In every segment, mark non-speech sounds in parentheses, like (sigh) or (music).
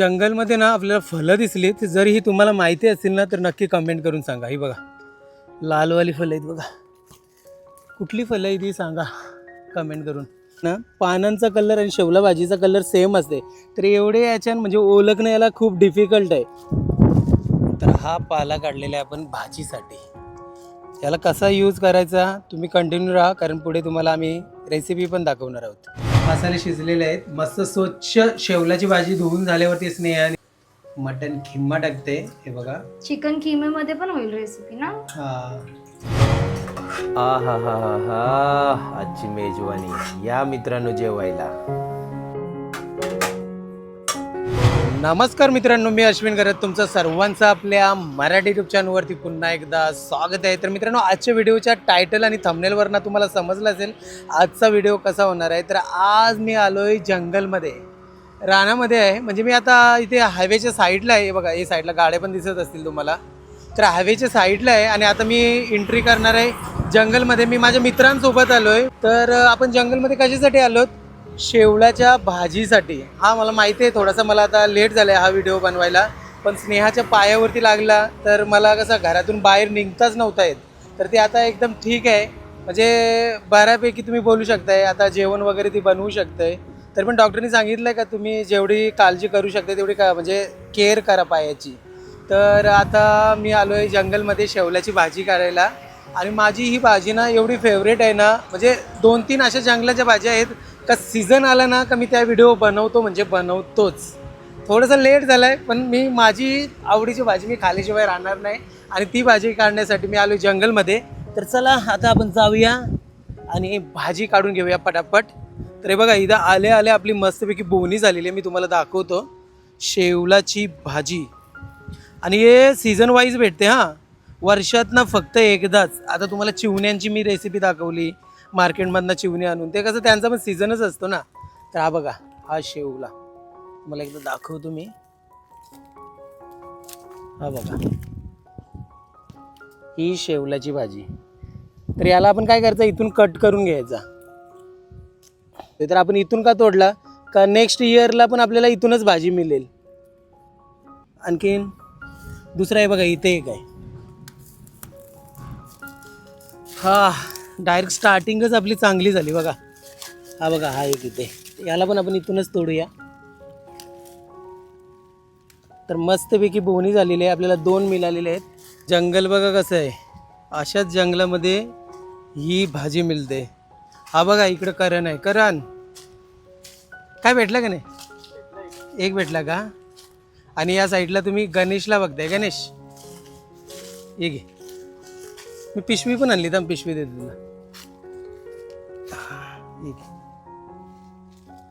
जंगलमध्ये ना आपल्याला फळं दिसली तर जरी ही तुम्हाला माहिती असतील ना तर नक्की कमेंट करून सांगा. ही बघा. लालवाली फलं आहेत बघा. कुठली फलं आहे ती सांगा. कमेंट करून. ना पानांचा कलर आणि शेवला भाजीचा कलर सेम असते. तर एवढे याच्यान म्हणजे ओळखणं याला खूप डिफिकल्ट आहे. तर हा पाला काढलेला आहे आपण भाजीसाठी. याला कसा यूज करायचा तुम्ही कंटिन्यू राहा. कारण पुढे तुम्हाला आम्ही रेसिपी पण दाखवणार आहोत. मसाले शिजलेले आहेत. मस्त स्वच्छ शेवलाची भाजी धुवून झाल्यावरती स्नेहाने मटन खिम्मा टाकते. हे बघा. चिकन किमेमध्ये पण होईल रेसिपी ना? हा. आ हा हा हा हा आजची मेजवानी या मित्रांनो जेवायला. नमस्कार मित्रांनो मी अश्विन करत तुमचं सर्वांचं आपल्या मराठी युट्यूब चॅनलवरती पुन्हा एकदा स्वागत आहे. तर मित्रांनो आजच्या व्हिडिओच्या टायटल आणि थमनेलवरनं तुम्हाला समजलं असेल आजचा व्हिडिओ कसा होणार आहे. तर आज मी आलो आहे जंगलमध्ये. रानामध्ये आहे. म्हणजे मी आता इथे हायवेच्या साईडला आहे. बघा हे साईडला गाड्या पण दिसत असतील तुम्हाला. तर हायवेच्या साईडला आहे आणि आता मी एंट्री करणार आहे. जंगलमध्ये मी माझ्या मित्रांसोबत आलो आहे तर आपण जंगलमध्ये कशासाठी आलो शेवळ्याच्या भाजीसाठी. हा मला माहिती आहे थोडासा मला आता लेट झाला आहे हा व्हिडिओ बनवायला. पण स्नेहाच्या पायावरती लागला तर मला कसं घरातून बाहेर निघताच नव्हता येत. तर ते आता एकदम ठीक आहे. म्हणजे बऱ्यापैकी तुम्ही बोलू शकताय आता जेवण वगैरे ती बनवू शकताय. तर पण डॉक्टरनी सांगितलं का तुम्ही जेवढी काळजी करू शकता तेवढी का म्हणजे केअर करा पायाची. तर आता मी आलो आहे जंगलमध्ये शेवल्याची भाजी करायला. आणि माझी ही भाजी ना एवढी फेवरेट आहे ना म्हणजे दोन तीन अशा जंगलाच्या भाज्या आहेत का सीझन आला ना का मी त्या व्हिडिओ बनवतो म्हणजे बनवतोच. थोडंसं लेट झालं आहे पण मी माझी आवडीची भाजी मी खाल्याशिवाय राहणार नाही. आणि ती भाजी काढण्यासाठी मी आलो जंगलमध्ये. तर चला आता आपण जाऊया आणि भाजी काढून घेऊया पटापट. तर हे बघा इथं आले आले आपली मस्तपैकी बोनी झालेली आहे मी तुम्हाला दाखवतो. शेवलाची भाजी. आणि हे सीझन वाईज भेटते हां. वर्षातनं फक्त एकदाच. आता तुम्हाला चिवण्यांची मी रेसिपी दाखवली. मार्केटमधनं चिवणी आणून. ते कसं त्यांचा पण सीझनच असतो ना. तर हा बघा हा शेवला. मला एकदा दाखवतो मी. हा बघा. ही शेवलाची भाजी. तर याला आपण काय करायचं? इथून कट करून घ्यायचा. तर आपण इथून का तोडला? का नेक्स्ट इयरला पण आपल्याला इथूनच भाजी मिळेल. आणखीन दुसरं आहे बघा इथे एक आहे. हा. डायरेक्ट स्टार्टिंगच आपली चांगली झाली बघा. हा बघा हा एक इथे. याला पण आपण इथूनच तोडूया. तर मस्तपैकी बोनी झालेली आहे. आपल्याला दोन मिळालेले आहेत. जंगल बघा कसं आहे. अशाच जंगलामध्ये ही भाजी मिळते. हा बघा इकडं करण आहे. करण काय भेटलं का नाही? एक भेटला का? आणि या साईडला तुम्ही गणेशला बघताय. गणेश ये घे. मी पिशवी पण आणली तर पिशवी देते तुला.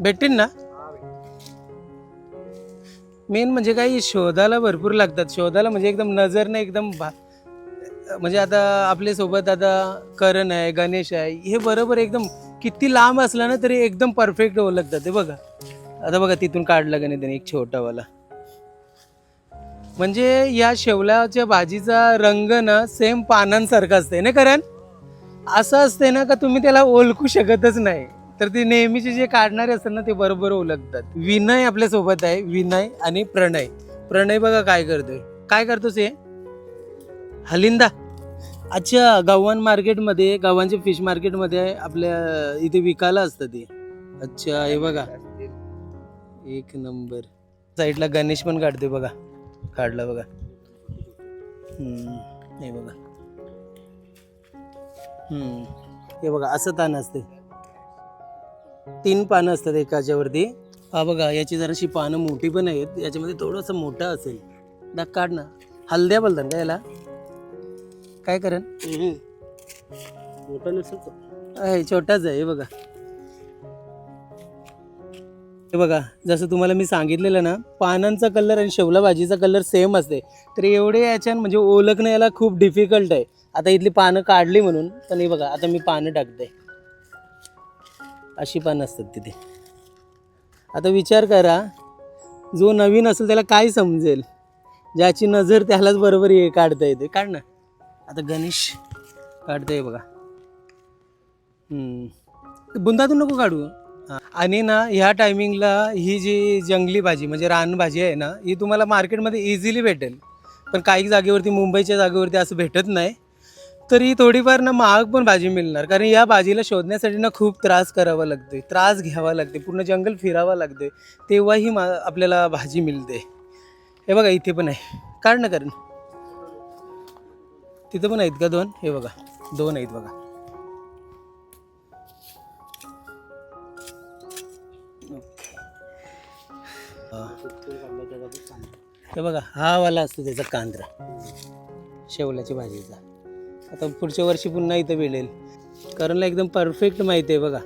भेटतील ना? मेन म्हणजे काही शोधायला भरपूर लागतात. शोधायला म्हणजे एकदम नजर नाही एकदम भा म्हणजे आता आपल्यासोबत आता करण आहे गणेश आहे हे बरोबर एकदम किती लांब असला ना तरी एकदम परफेक्ट ओळखतात. ते बघा. आता बघा तिथून काढलं का नाही त्याने एक छोटावाला. म्हणजे या शेवल्याच्या भाजीचा रंग ना सेम पानांसारखा असते ना कारण? असं असते ना का तुम्ही त्याला ओळखू शकतच नाही. तर ते नेहमीचे जे काढणारे असतात ना ते बरोबर ओळखतात. विनय आपल्यासोबत आहे. विनय आणि प्रणय. प्रणय बघा काय करतोय. काय करतोस हे? हलिंदा. अच्छा गव्हाण मार्केटमध्ये गव्हाणच्या फिश मार्केटमध्ये आपल्या इथे विकायला असतं ते. अच्छा हे बघा. एक नंबर. साईडला गणेश पण काढतोय बघा. काढला बघा. हे बघा. हे बघा असं ताण असते. तीन पानं असतात एकाच्यावरती. हा बघा याची जराशी पानं मोठी पण आहेत. याच्यामध्ये थोडंसं मोठं असेल. दाख काढ ना. हलद्या बोलतात का याला? काय करण? मोठा नसेल छोटाच आहे हे बघा. हे बघा जसं तुम्हाला मी सांगितलेलं ना पानांचा कलर आणि शेवला भाजीचा कलर सेम असते. तर एवढे याच्यान म्हणजे ओळखणं याला खूप डिफिकल्ट आहे. आता इथली पानं काढली म्हणून तर नाही बघा आता मी पानं टाकते. अशी पानं असतात तिथे. आता विचार करा जो नवीन असेल त्याला काय समजेल? ज्याची नजर त्यालाच बरोबर ये काढता येते. काढ ना. आता गणेश काढतंय बघा. बुंदातून नको काढू. आणि ना ह्या टायमिंगला ही जी जंगली भाजी म्हणजे रानभाजी आहे ना ही तुम्हाला मार्केटमध्ये इझिली भेटेल. पण काही जागेवरती मुंबईच्या जागेवरती असं भेटत नाही. तर ही थोडीफार ना महाग पण भाजी मिळणार. कारण या भाजीला शोधण्यासाठी ना खूप त्रास करावा लागतो त्रास घ्यावा लागते पूर्ण जंगल फिरावा लागतोय तेव्हाही मा आपल्याला भाजी मिळते. हे बघा इथे पण आहे. काढ ना कारण. तिथं पण आहेत का दोन? हे बघा दोन आहेत बघा. हा. हे बघा हा वाला असतो त्याचा कांद्रा. शेवल्याची भाजीचा. आता पुढच्या वर्षी पुन्हा इथं मिळेल करणला एकदम परफेक्ट माहिती आहे बघा.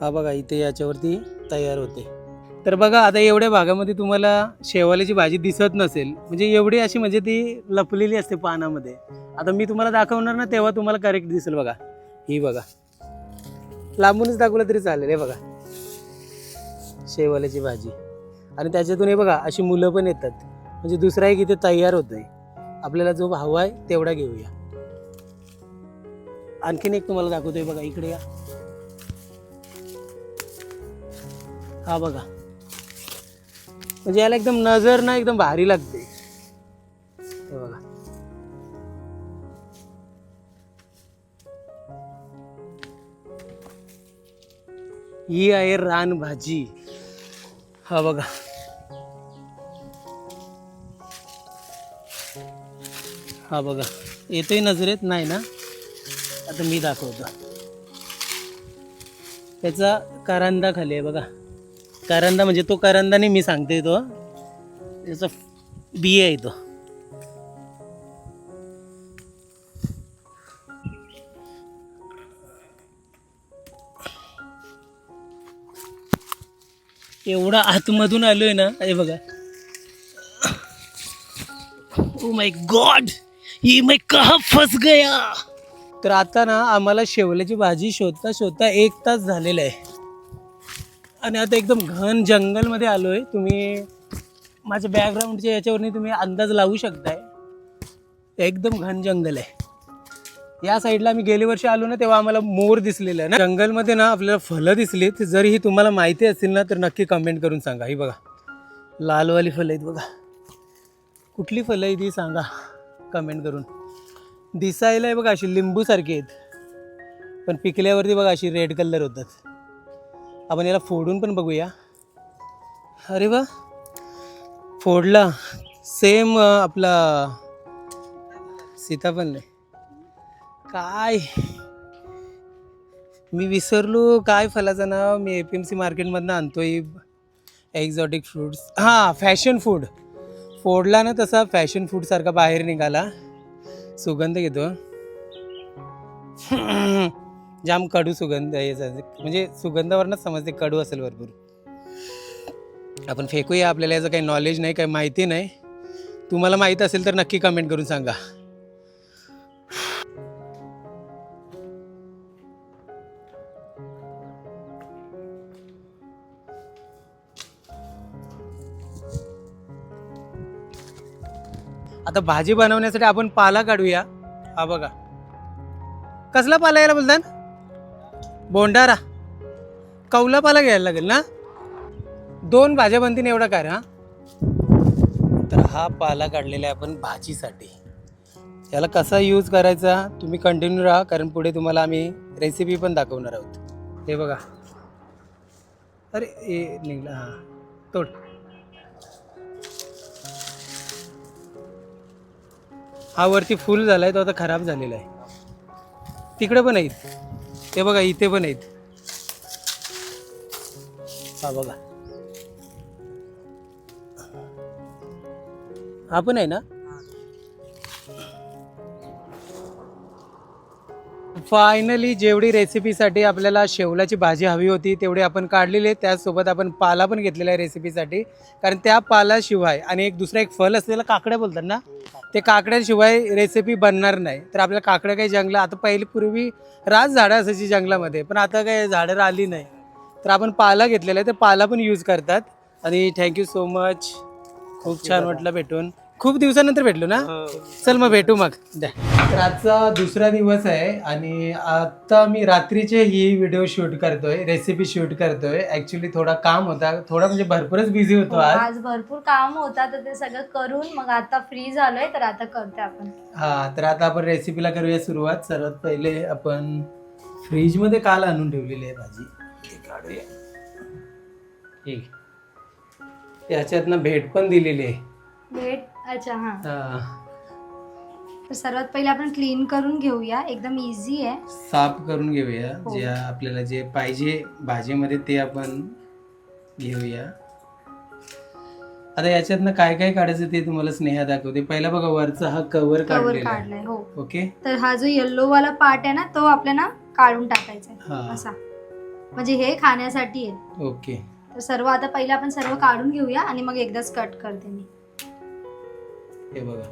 हा बघा इथे याच्यावरती तयार होते. तर बघा आता एवढ्या भागामध्ये तुम्हाला शेवाल्याची भाजी दिसत नसेल. म्हणजे एवढी अशी म्हणजे ती लपलेली असते पानामध्ये. आता मी तुम्हाला दाखवणार ना तेव्हा तुम्हाला करेक्ट दिसेल बघा. ही बघा. लांबूनच दाखवलं तरी चालेल हे बघा. शेवाल्याची भाजी. आणि त्याच्यातून हे बघा अशी मुलं पण येतात. म्हणजे दुसरा एक इथे तयार नाही आपल्याला जो हवा आहे तेवढा घेऊया. आणखीन एक तुम्हाला दाखवतोय बघा इकडे या. हा बघा. म्हणजे याला एकदम नजर ना एकदम भारी लागते. हे बघा. ही आहे रान भाजी हा बघा. हा बघा. येतोय नजरेत? नाही ना? आता मी दाखवतो. त्याचा करांदा खाली आहे बघा. करंदा म्हणजे तो करंदा नाही मी सांगते तो. त्याचा बी आहे तो. एवढा आतमधून आलोय ना अरे बघा. ओ माय गॉड ये मैं कहा फस गया! तर आता ना आम्हाला शेवल्याची भाजी शोधता शोधता एक तास झालेला आहे. आणि आता एकदम घन जंगलमध्ये आलो आहे तुम्ही माझ्या बॅकग्राऊंडच्या याच्यावरनी तुम्ही अंदाज लावू शकताय. एकदम घन जंगल आहे. या साईडला आम्ही गेल्या वर्षी आलो ना तेव्हा आम्हाला मोर दिसलेलं आहे ना. जंगलमध्ये ना आपल्याला फलं दिसलीत जरी ही तुम्हाला माहिती असेल ना तर नक्की कमेंट करून सांगा. ही बघा. लालवाली फलं आहेत बघा. कुठली फलं आहे ती सांगा. कमेंट करून. दिसायला आहे बघा अशी लिंबूसारखी आहेत. पण पिकल्यावरती बघा अशी रेड कलर होतात. आपण याला फोडून पण बघूया. अरे वा. फोडला. सेम आपला सीताफळ नाही. काय? मी विसरलो. काय फलाचं नाव? मी ए पी एम सी मार्केटमधनं आणतोय. एक्झॉटिक फ्रूट्स हां फॅशन फूड फोडला ना तसा फॅशन फूडसारखा बाहेर निघाला. सुगंध घेतो. जाम कडू सुगंध याचा. म्हणजे सुगंधावरनंच समजते कडू असेल भरपूर. आपण फेकूया आपल्याला याचं काही नॉलेज नाही काही माहिती नाही. तुम्हाला माहीत असेल तर नक्की कमेंट करून सांगा. आता भाजी बनवण्यासाठी आपण पाला काढूया. हा बघा. कसला पाला यायला बोलतात बोंडारा कौलापाला घ्यायला लागेल ना? दोन भाज्या बनतील एवढा काय हा? तर हा पाला काढलेला आहे आपण भाजीसाठी. याला कसा यूज करायचा तुम्ही कंटिन्यू राहा कारण पुढे तुम्हाला आम्ही रेसिपी पण दाखवणार आहोत. हे बघा. अरे हे निघला हां. तोड. हा वरती फुल झाला आहे तो आता खराब झालेला आहे. तिकडे पण आहे ते बघा इथे पण आहेत. हा बघा. हा पण आहे ना? फायनली जेवढी रेसिपीसाठी आपल्याला शेवलाची भाजी हवी होती तेवढी आपण काढलेली आहे. त्याचसोबत आपण पाला पण घेतलेला आहे रेसिपीसाठी कारण त्या पालाशिवाय आणि एक दुसरा एक फल असलेला काकड्या बोलतात ना ते काकड्याशिवाय रेसिपी बनणार नाही. तर आपल्याला काकड्या काही जंगला आता पहिली पूर्वी राज झाडं असायची जंगलामध्ये पण आता काही झाडं आली नाही. तर आपण पाला घेतलेला आहे तर पाला पण यूज करतात. आणि थँक्यू सो मच खूप छान वाटलं भेटून. खूप दिवसानंतर भेटलो ना? चल मग भेटू मग. द्या. तर आजचा दुसरा दिवस आहे आणि आता मी रात्रीचे ही व्हिडिओ शूट करतोय रेसिपी शूट करतोय. ऍक्च्युली थोडा काम होता थोडा म्हणजे भरपूरच बिझी होतो आज. आज भरपूर काम होता तर ते सगळं करून मग आता फ्री झालोय तर आता करते आपण. हा तर आता आपण रेसिपीला करूया सुरुवात. सर्वात पहिले आपण फ्रीजमध्ये काल आणून ठेवलेली आहे भाजी. हे काढूया. ठीक. त्याच्यातनं भेट पण दिलेली आहे. भेट अच्छा हा. हा. तर सर्वात पहिले आपण क्लीन करून घेऊया. एकदम इझी आहे. साफ करून घेऊया. हो. जे आपल्याला जे पाहिजे भाजीमध्ये ते आपण घेऊया. आता याच्यातनं काय काय काढायचं ते तुम्हाला स्नेहा दाखवते. पहिला बघा वरचा हा कव्हर कवर काढलेला आहे. काढलाय हो. ओके? तर हा जो येल्लो वाला पार्ट आहे ना तो आपल्याला काढून टाकायचा हा. आहे असा. म्हणजे हे खाण्यासाठी आहे. ओके. तर सर्व आता पहिले आपण सर्व काढून घेऊया आणि मग एकदाच कट करते मी. हे बघा.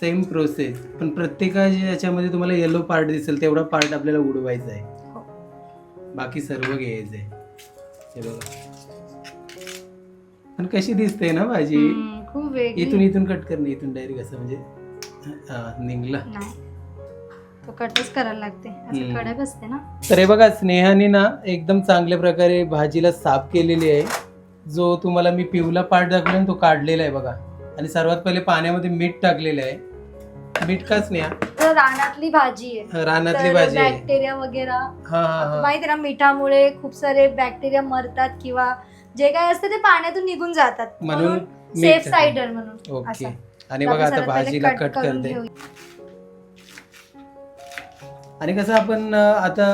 सेम प्रोसेस पण प्रत्येकाच्या याच्यामध्ये तुम्हाला येलो पार्ट दिसेल तेवढा पार्ट आपल्याला उडवायचा आहे. हो. बाकी सर्व घ्यायचं आहे. हे बघा. पण कशी दिसते ना भाजी? खूप इथून इथून कट करणे इथून डायरेक्ट असं म्हणजे निघला. कटच करायला लागते. असते ना. तर हे बघा स्नेहाने ना एकदम चांगल्या प्रकारे भाजीला साफ केलेली आहे. जो तुम्हाला मी पिवला पार्ट दाखवला तो काढलेला आहे बघा. आणि सर्वात पहिले पाण्यामध्ये मीठ टाकलेलं आहे. मीठ का स्नेहा तर रानातली भाजी आहे. रानातली भाजी आहे. बॅक्टेरिया वगैरे. हा हा हा. माहिती ना मिठामुळे खूप सारे बॅक्टेरिया मरतात किंवा जे काय असतं ते पाण्यातून निघून जातात. म्हणून म्हणून मीठ सेफ साईडर म्हणून ओके असं. आणि बघा आपण आता सर्वात पहिले भाजीला कट करून करते. घेऊया. आणि कसं आपण आता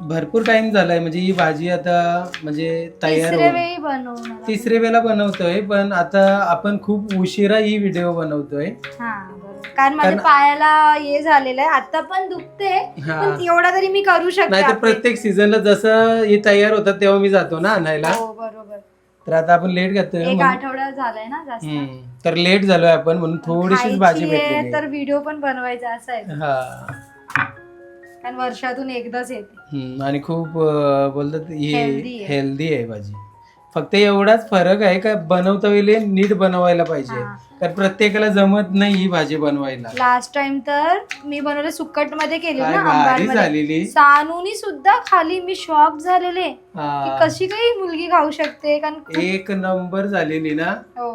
भरपूर टाइम झालाय म्हणजे ही भाजी आता म्हणजे तयार तिसऱ्या होऊन- वेळी बनवणार आपण. तिसरे वेळेला बनवतोय पण आता आपण खूप उशिरा ही व्हिडिओ बनवतोय. हा बरोबर कारण माझ्या कारण- पायाला हे झालेलं आहे. आता पण दुखते हा. पण एवढा तरी मी करू शकते नाही तर आपले. प्रत्येक सीझनला जसं हे तयार होतात तेव्हा मी जातो ना आणायला. हो बरोबर. तर आता आपण लेट घेतोय एक म्हणून- आठवडा झालाय ना जास्त. हम्म. तर लेट झालोय आपण म्हणून थोडीशीच भाजी खायची आहे भेटलेली तर. व्हिडिओ पण बनवायचा असं आहे. हा. कारण वर्षातून एकदाच येते हम्म. आणि खूप अं, बोलतात ही आहे. हेल्दी आहे भाजी फक्त एवढाच फरक आहे का बनवता वेळी नीट बनवायला पाहिजे हा. कारण प्रत्येकाला जमत नाही ही भाजी बनवायला लास्ट टाइम तर मी बनवले सुक्कटमध्ये केली काय ना भारी आंबाडमध्ये झालेली सानूनी सुद्धा खाली मी शॉक झालेले की हा. कशी काही मुलगी खाऊ शकते कारण खूप- एक नंबर झालेली ना हो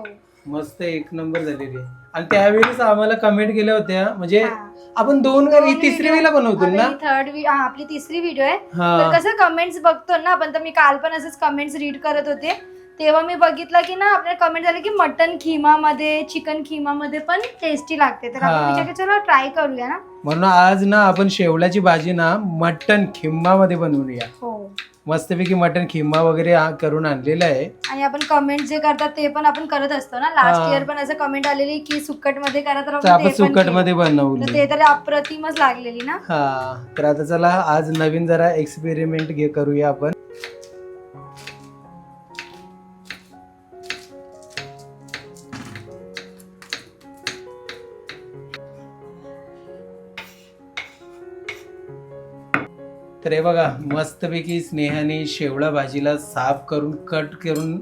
मस्त एक नंबर झालेली. आणि त्यावेळेस आम्हाला कमेंट केल्या होत्या. म्हणजे. आपण दोन दोन ही तिसरी video- वेळेला बनवतो ना? थर्ड आपली तिसरी व्हिडिओ आहे. तर हा कसं कमेंट्स बघतो ना आपण तर मी काल पण असंच कमेंट्स रीड करत होते. तेव्हा मी बघितलं की ना आपल्याला कमेंट झाले की मटन खिमा मध्ये चिकन खिमा मध्ये पण टेस्टी लागते. तर हा. आपण विचार केला, चला ट्राय करूया ना. म्हणून आज ना आपण शेवलाची भाजी ना मटन खिम्मा मध्ये बनवूया. हो. मस्तपैकी मटन खिम्मा वगैरे आ- करून आणलेलं आहे. आणि आपण कमेंट जे करतात ते पण आपण करत असतो ना. लास्ट हा. इयर पण असं कमेंट आलेली की सुक्कटमध्ये करा तर तर आपण आपण ते पण सुकट केलं. मध्ये तर बनवली ते तर अप्रतिमच लागलेली ना. हा तर आता चला आज नवीन जरा एक्सपेरिमेंट घे करूया आपण. तर हे बघा मस्तपैकी स्नेहाने शेवळा भाजीला साफ करून कट करून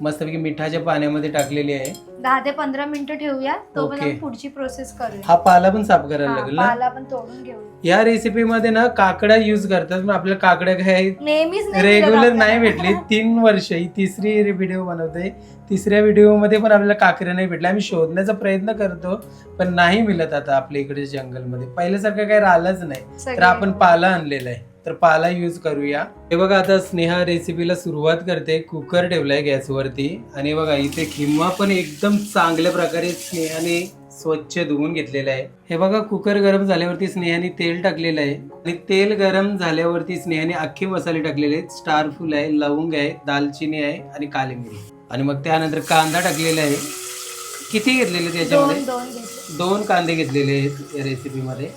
मस्तपैकी मिठाच्या पाण्यामध्ये टाकलेली आहे. दहा ते पंधरा मिनिटं ठेवूया तो पण. आपण पुढची प्रोसेस करूया. हा पाला पण साफ करायला हा, लागेल ना? पाला पण तोडून घेऊया. या रेसिपीमध्ये ना काकड्या यूज करतात पण आपल्याला काकड्या काय नेहमीच नाही रेग्युलर. नाही भेटली तीन वर्ष ही तिसरी व्हिडिओ बनवते तिसऱ्या व्हिडिओमध्ये पण आपल्याला काकऱ्या नाही भेटल्या. आम्ही शोधण्याचा प्रयत्न करतो पण नाही मिळत आता आपल्या इकडे जंगलमध्ये पहिल्यासारखं काही राहिलंच नाही. तर सगळे. आपण पाला आणलेला आहे. तर पाला यूज करूया. हे बघा आता स्नेहा रेसिपीला सुरुवात करते. कुकर ठेवलाय गॅसवरती. आणि बघा इथे खिम्मा पण एकदम चांगल्या प्रकारे स्नेहाने स्वच्छ धुवून घेतलेला आहे. हे बघा कुकर गरम झाल्यावरती स्नेहाने तेल टाकलेलं आहे. आणि तेल गरम झाल्यावरती स्नेहाने अख्खे मसाले टाकलेले आहेत. स्टार फुल आहे लवंग आहे दालचिनी आहे आणि काली मिरी आणि मग त्यानंतर कांदा टाकलेला आहे. किती घेतलेले त्याच्यामध्ये? दोन कांदे घेतलेले आहेत या रेसिपीमध्ये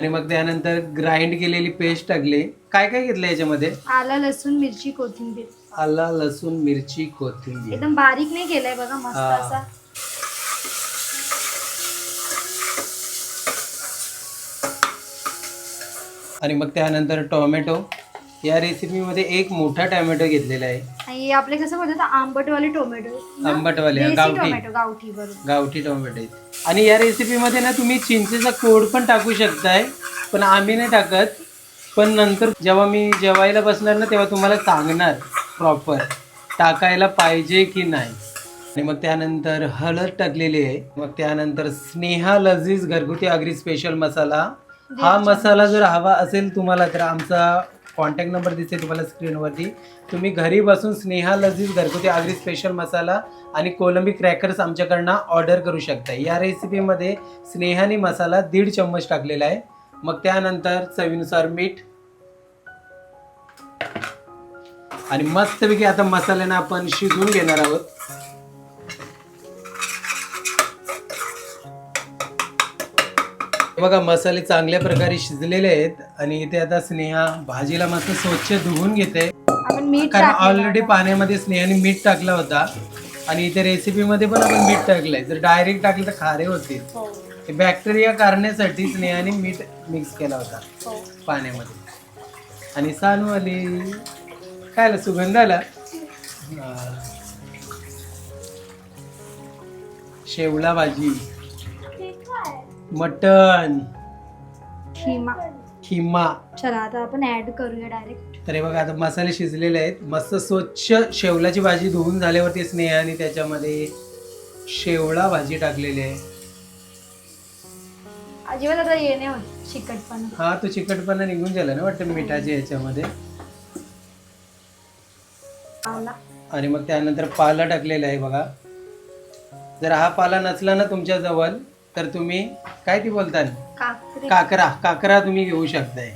आणि मग त्यानंतर ग्राइंड केलेली पेस्ट टाकली. काय काय घेतलं याच्यामध्ये? आला लसूण मिरची कोथिंबीर. आला लसूण मिरची कोथिंबीर. एकदम बारीक नाही केलाय बघा मस्त हा. असा. आणि मग त्यानंतर टोमॅटो. या रेसिपीमध्ये एक मोठा टॅमॅटो घेतलेला आहे. आणि आपले कसं बोलतात आंबटवाले टोमॅटो. ना? आंबटवाले, देसी गावठी. टोमॅटो गावठी बरोबर. गावठी टोमॅटो आहेत. आणि या रेसिपीमध्ये ना तुम्ही चिंचेचा कोड पण टाकू शकताय पण आम्ही नाही टाकत. पण नंतर जेव्हा मी जेवायला बसणार ना तेव्हा तुम्हाला सांगणार प्रॉपर टाकायला पाहिजे की नाही. आणि मग त्यानंतर हळद टाकलेली आहे. मग त्यानंतर स्नेहा लजीज घरगुती आगरी स्पेशल मसाला. हा मसाला जर हवा असेल तुम्हाला तर आमचा कॉन्टॅक्ट नंबर दिसेल तुम्हाला स्क्रीनवरती. तुम्ही घरी बसून स्नेहा लजीज घरगुती आगरी स्पेशल मसाला आणि कोलंबी क्रॅकर्स आमच्याकडनं ऑर्डर करू शकता. या रेसिपीमध्ये स्नेहाने मसाला दीड चम्मच टाकलेला आहे. मग त्यानंतर चवीनुसार मीठ आणि मस्तपैकी आता मसाल्यानं आपण शिजवून घेणार आहोत. बघा मसाले चांगल्या प्रकारे शिजलेले आहेत आणि इथे आता स्नेहा भाजीला मस्त स्वच्छ धुवून घेते आपण मीठ कारण ऑलरेडी. पाण्यामध्ये स्नेहाने मीठ टाकला होता आणि इथे रेसिपीमध्ये पण आपण मीठ टाकलंय जर डायरेक्ट टाकलं तर खारे होतील हो, हे बॅक्टेरिया काढण्यासाठी स्नेहाने मीठ मिक्स केला होता हो. पाण्यामध्ये आणि सानू आली खायला सुगंध आला. शेवला भाजी मटण खिमा. खिमा. चला आता आपण ऍड करूया डायरेक्ट तर हे बघा आता मसाले शिजलेले आहेत. मस्त स्वच्छ शेवलाची भाजी धुवून झाल्यावरती स्नेहाने त्याच्यामध्ये शेवळा भाजी टाकलेली आहे. अजिबात आता होत चिकटपणा. हा तो चिकटपणा निघून गेला ना वाटतं मिठाच्या ह्याच्यामध्ये आला आणि मग त्यानंतर पाला टाकलेला आहे बघा. जर हा पाला नसला ना तुमच्या जवळ तर तुम्ही काय ती बोलता काकरी. काकरा. काकरा तुम्ही घेऊ शकताय.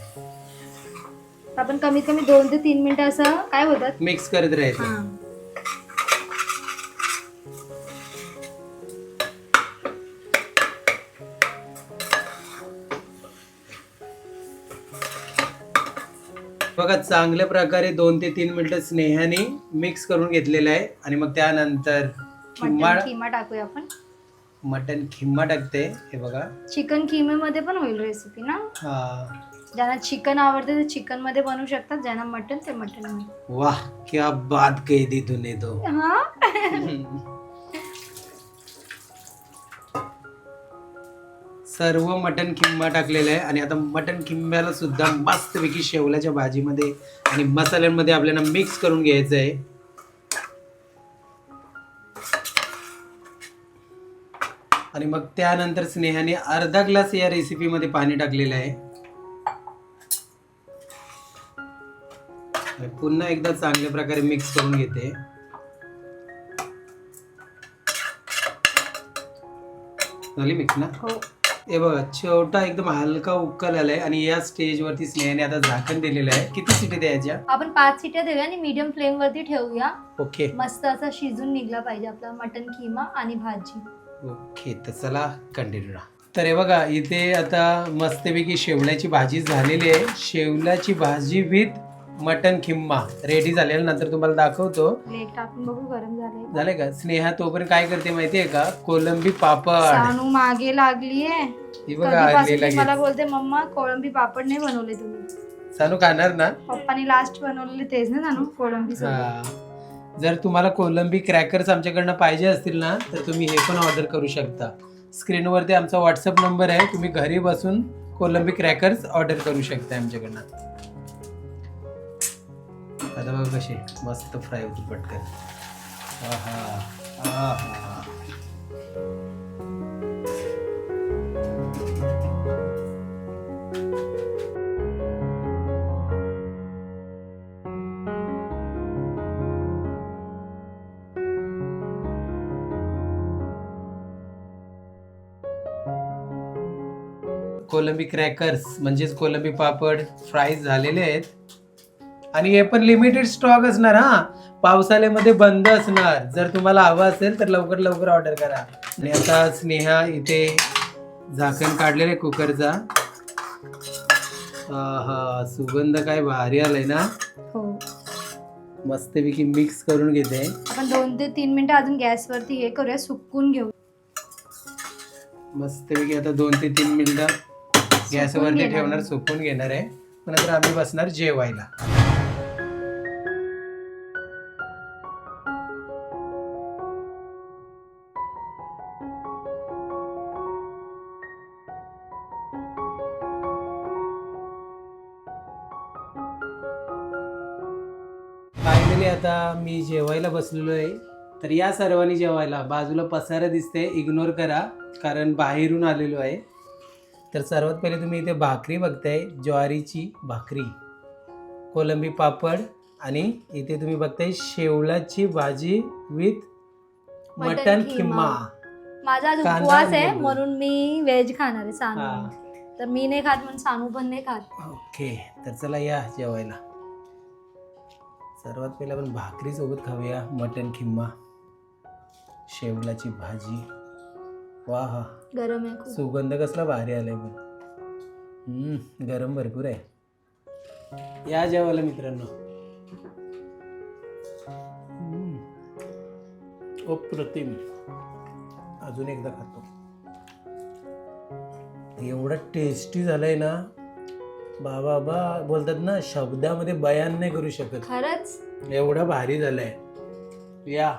आपण कमीत कमी दोन ते तीन मिनिटं असं काय होतात मिक्स करत राहायचं. हा. बघा चांगल्या प्रकारे दोन ते तीन मिनिटं स्नेहाने मिक्स करून घेतलेलं आहे. आणि मग त्यानंतर किमा टाकूया आपण. मटन खिम्मा टाकते हे बघा. चिकन किमेमध्ये पण होईल रेसिपी ना? हा. ज्यांना चिकन आवडते ते चिकनमध्ये बनवू शकतात ज्यांना मटन ते मटनमध्ये वाह क्या बात कही दी तूने तो. हा? सर्व मटन किंबा टाकलेलं आहे आणि आता मटन किंब्याला सुद्धा मस्तपैकी शेवल्याच्या भाजीमध्ये आणि मसाल्यांमध्ये आपल्याला मिक्स करून घ्यायचं आहे. आणि मग त्यानंतर स्नेहाने अर्धा ग्लास या रेसिपीमध्ये पाणी टाकलेलं आहे. आणि पुन्हा एकदा चांगल्या प्रकारे मिक्स करून घेते. झाली मिक्स ना? हो. हे बघा छोटा एकदम हलका उकल आलाय आणि या स्टेजवरती स्नेहाने आता झाकण दिलेलं आहे. किती सिटी द्यायच्या आपण पाच सिट्या देऊया आणि मीडियम फ्लेम वरती ठेवूया. ओके मस्त असा शिजून निघला पाहिजे आपला मटन किमा आणि भाजी. ओके तर चला कंटिन्यू तर हे बघा इथे आता मस्तपैकी शेवल्याची भाजी झालेली आहे. शेवल्याची भाजी विथ मटन खिम्मा. रेडी झालेल्या नंतर तुम्हाला दाखवतो. बघू झाले झाले का? स्नेहा तोपर्यंत काय करते माहितीये का? कोलंबी पापड. मागे ही बघा आणलेला ती मला घे. बोलते मम्मा कोळंबी पापड नाही बनवले तुम्ही. सानू खाणार ना? पप्पानी लास्ट बनवलेले तेच ना सानू? कोळंबी. जर तुम्हाला कोलंबी क्रॅकर्स आमच्याकडनं पाहिजे असतील ना तर तुम्ही हे पण ऑर्डर करू शकता. स्क्रीनवरती आमचा व्हॉट्सअप नंबर आहे तुम्ही घरी बसून कोलंबी क्रॅकर्स ऑर्डर करू शकता आमच्याकडनं. आता बघा कशी मस्त फ्राय होती पटकन. आहा आहा. कोलंबी क्रॅकर्स म्हणजेच कोलंबी पापड फ्राय झालेले आहेत. आणि हे पण लिमिटेड स्टॉक असणार हा. पावसाळ्यामध्ये बंद असणार. जर तुम्हाला हवं असेल तर लवकर लवकर ऑर्डर करा. आणि आता स्नेहा इथे झाकण काढलेलं आहे कुकरचा. हा सुगंध काय भारी आलाय ना. हो. मस्तपैकी मिक्स करून घेते. आपण दोन ते तीन मिनिटं अजून गॅसवरती हे करूया सुकून घेऊ. मस्तपैकी आता दोन ते तीन मिनिटं गॅसवरती ठेवणार सुकून घेणार आहे. नंतर आम्ही बसणार जेवायला. आता मी जेवायला बसलेलो आहे. तर या सर्वांनी जेवायला. बाजूला पसारा दिसते इग्नोर करा. कारण बाहेरून आलेलो आहे. तर सर्वात पहिले तुम्ही इथे भाकरी बघताय ज्वारीची भाकरी कोलंबी पापड आणि इथे तुम्ही बघताय शेवलाची भाजी with mutton mutton keema. Keema माझा आज कांदा उपवास आहे. म्हणून मी व्हेज खाणार आहे हा. सानू तर मी नाही खात म्हणून सानू पण नाही खात ओके तर चला या जेवायला सर्वात पहिले आपण भाकरी सोबत खाऊया मटन खिम्मा शेवलाची भाजी वा हा. गरम आहे खूप. सुगंध कसला भारी आलाय पण हम्म, गरम भरपूर आहे. या जेवायला मित्रांनो. हम्म. अप्रतिम. अजून एकदा खातो. एवढं टेस्टी झालंय ना. बाबा बा बोलतात ना शब्दामध्ये बयान नाही करू शकत. खरंच? एवढा भारी झालंय. या.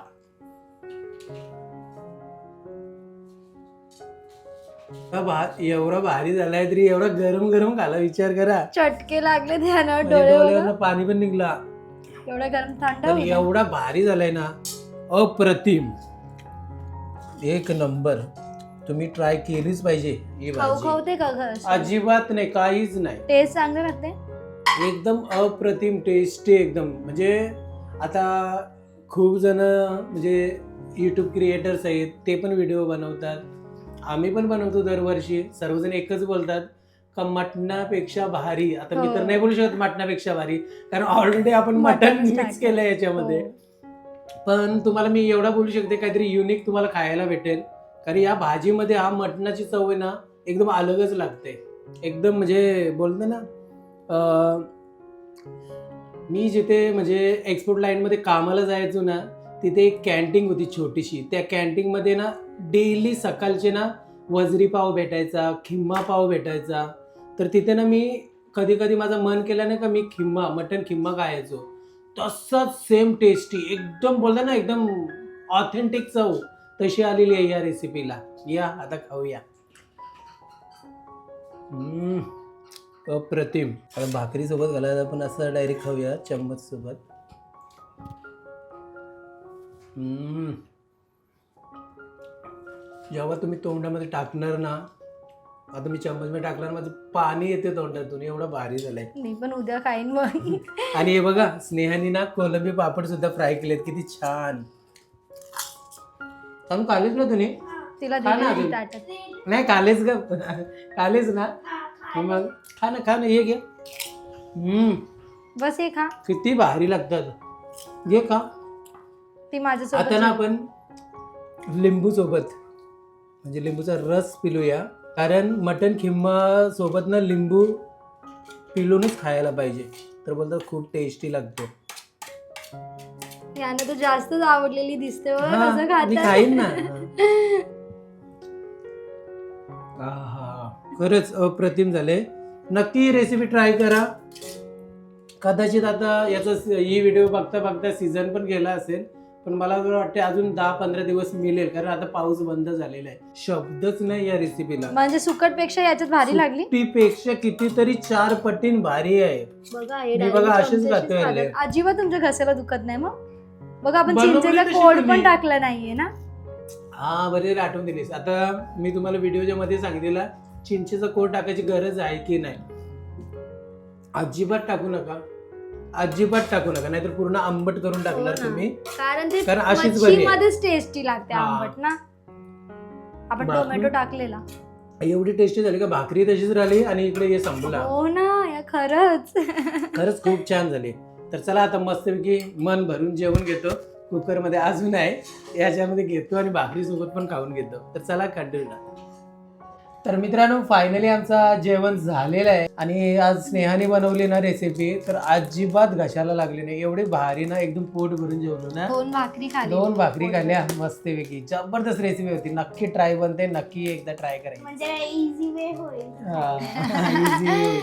भा- एवढा भारी झालाय तरी एवढा गरम गरम खाला विचार करा. चटके लागले ध्यानावर माझ्या डोळे डोळ्यावरनं बघा. पाणी पण निघला. एवढा गरम थंड तर. एवढा भारी झालाय ना अप्रतिम. एक नंबर. तुम्ही ट्राय केलीच पाहिजे ही खाऊ भाजी. खाऊ का घर? अजिबात नाही काहीच नाही. टेस्ट चांगले राहते? एकदम अप्रतिम टेस्टी एकदम. म्हणजे आता खूप जण म्हणजे यूट्यूब क्रिएटर्स आहेत ते पण व्हिडिओ बनवतात. आम्ही पण बनवतो दरवर्षी. सर्वजण एकच बोलतात का मटणापेक्षा भारी? आता मी तर हो. नाही बोलू शकत मटणापेक्षा भारी. कारण ऑलरेडी आपण मटण मिक्स. केलंय याच्यामध्ये. हो. पण तुम्हाला मी एवढा बोलू शकते काहीतरी युनिक तुम्हाला खायला भेटेल. कारण या भाजीमध्ये हा मटणाची चव आहे ना एकदम अलगच लागते. एकदम म्हणजे बोलतो ना मी जिथे म्हणजे एक्सपोर्ट लाईनमध्ये कामाला जायचो ना तिथे एक कॅन्टीन होती छोटीशी. त्या कॅन्टीनमध्ये ना डेली सकाळचे ना वजरी पाव भेटायचा खिम्मा पाव भेटायचा. तर तिथे ना मी कधी कधी माझं मन केलं नाही का मी खिम्मा मटन खिम्मा खायचो. तसंच सेम टेस्टी एकदम बोलता ना एकदम ऑथेंटिक चव. तशी आलेली आहे या रेसिपीला या आता खाऊया. अप्रतिम. आता भाकरीसोबत घालायचं घालायला आपण असं डायरेक्ट खाऊया चम्मच सोबत. जेव्हा तुम्ही तोंडामध्ये टाकणार ना आता मी चम्मच टाकणार माझं पाणी येते तोंडातून एवढं भारी झालंय. मी पण उद्या खाईन मग. (laughs) आणि हे बघा स्नेहानी ना कोलंबी पापड सुद्धा फ्राय केलेत किती छान. सांगू कालेच ना तुम्ही? तिला खा ना दिली अजून. ताटात. नाही कालेच ग (laughs) कालेच ना? मग खा ना खा ना हे घे. हम्म. बस हे खा. किती भारी लागतात. घे खा. ती आता माझ्यासोबत ना आपण लिंबू सोबत म्हणजे लिंबूचा रस पिलूया. कारण मटन खिम्मा सोबत ना लिंबू पिलूनच खायला पाहिजे. तर बोलतात खूप टेस्टी लागतो. यानं तर जास्तच आवडलेली दिसते बघ हा, कसं मी खात खाईन ना. (laughs) आहा, खरंच अप्रतिम झाले. नक्की रेसिपी ट्राय करा. कदाचित आता याचा ही व्हिडिओ बघता बघता सीझन पण गेला असेल. पण मला वाटते अजून दहा पंधरा दिवस मिळेल कारण आता पाऊस बंद झालेला आहे. शब्दच नाही या रेसिपीला म्हणजे सुकटपेक्षा याच्यात भारी लागली? पेक्षा कितीतरी चार पटीन भारी आहे. बघा हे मी अशीच चमच्याशीच खातोय खातात. अजिबात तुमच्या घशाला दुखत नाही मग? बघा आपण बनवली चिंचेचा कशी कोड तुम्ही? पण टाकला नाहीये ना? हा बरे आठवण दिलीस. आता मी तुम्हाला व्हिडिओच्या मध्ये सांगितलेला चिंचेचा कोड टाकायची गरज आहे की नाही? अजिबात टाकू नका. अजिबात टाकू नका नाहीतर पूर्ण आंबट करून टाकणार हो. तुम्ही. कारण ते कारण अशीच बरी आहे. मच्छीमध्येच टेस्टी लागते हा. आंबट ना. आपण बाकी- टोमॅटो टाकलेला. एवढी टेस्टी झाली का? भाकरी तशीच राहिली आणि इकडे हे संपला. हो ना या खरंच. खरंच खूप छान झाली. तर चला आता मस्तपैकी मन भरून जेवण घेतो. कुकरमध्ये अजून आहे. याच्यामध्ये घेतो आणि भाकरी सोबत पण खाऊन घेतो. तर चला कंटिन्यू तर मित्रांनो फायनली आमचा जेवण झालेलं आहे. आणि आज स्नेहाने बनवली ना रेसिपी तर अजिबात घशाला लागली नाही. एवढी भारी ना एकदम पोट भरून जेवलो ना. दोन भाकरी खाली. दोन भाकरी खाल्ल्या. मस्तपैकी. जबरदस्त रेसिपी होती. नक्की ट्राय बनते नक्की एकदा ट्राय करायची इझी वे होईल.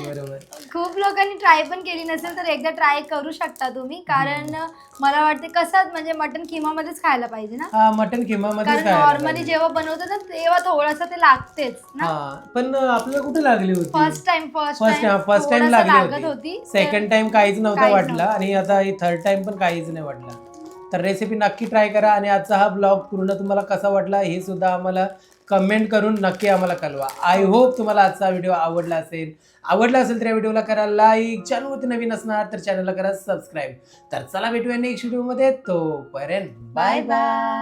बरोबर. खूप लोकांनी ट्राय पण केली नसेल तर एकदा ट्राय करू शकता तुम्ही. कारण मला वाटते कसं म्हणजे मटन किमा मध्येच खायला पाहिजे ना. हा मटन किमा मध्ये नॉर्मली जेव्हा बनवतो ना तेव्हा थोडंसं ते लागतेच ना. पण आपल्याला कुठे लागली होती? First time first first time first time लागत लागली होती. सेकंड टाइम काहीच नव्हतं काहीच वाटलं नव्हतं. आणि आता थर्ड टाइम पण काहीच नाही वाटलं. तर रेसिपी नक्की ट्राय करा आणि आजचा हा ब्लॉग पूर्ण तुम्हाला कसा वाटला हे सुद्धा आम्हाला कमेंट करून नक्की आम्हाला कळवा. आय होप तुम्हाला आजचा व्हिडिओ आवडला असेल. आवडला असेल तर या व्हिडिओला करा लाईक चॅनलवरती नवीन असणार तर चॅनलला करा सबस्क्राईब तर चला भेटूया नेक्स्ट व्हिडिओमध्ये तोपर्यंत बाय बाय